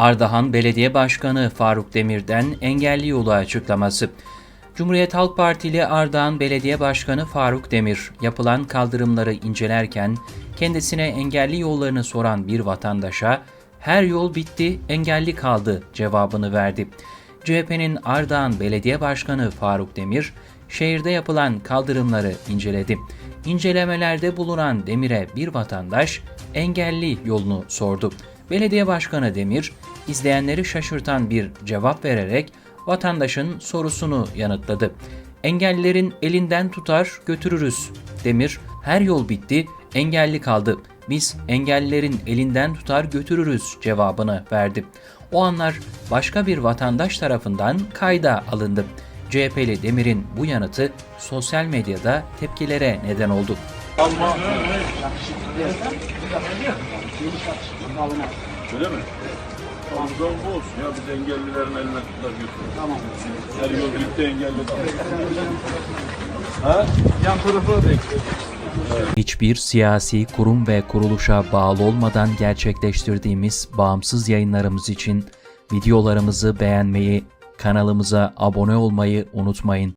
Ardahan Belediye Başkanı Faruk Demir'den engelli yolu açıklaması. Cumhuriyet Halk Partili Ardahan Belediye Başkanı Faruk Demir, yapılan kaldırımları incelerken kendisine engelli yollarını soran bir vatandaşa her yol bitti, engelli kaldı cevabını verdi. CHP'nin Ardahan Belediye Başkanı Faruk Demir, şehirde yapılan kaldırımları inceledi. İncelemelerde bulunan Demir'e bir vatandaş engelli yolunu sordu. Belediye Başkanı Demir, izleyenleri şaşırtan bir cevap vererek vatandaşın sorusunu yanıtladı. Engellilerin elinden tutar götürürüz. Demir, her yol bitti, engelli kaldı. Biz engellilerin elinden tutar götürürüz cevabını verdi. O anlar başka bir vatandaş tarafından kayda alındı. CHP'li Demir'in bu yanıtı sosyal medyada tepkilere neden oldu. Öyle mi? Tamam. O zaman bu olsun ya biz engellilerin eline tutar götürürüz. Tamam. Her yol birlikte engelli Ha? Yan tarafı bekliyoruz. Hiçbir siyasi kurum ve kuruluşa bağlı olmadan gerçekleştirdiğimiz bağımsız yayınlarımız için videolarımızı beğenmeyi, kanalımıza abone olmayı unutmayın.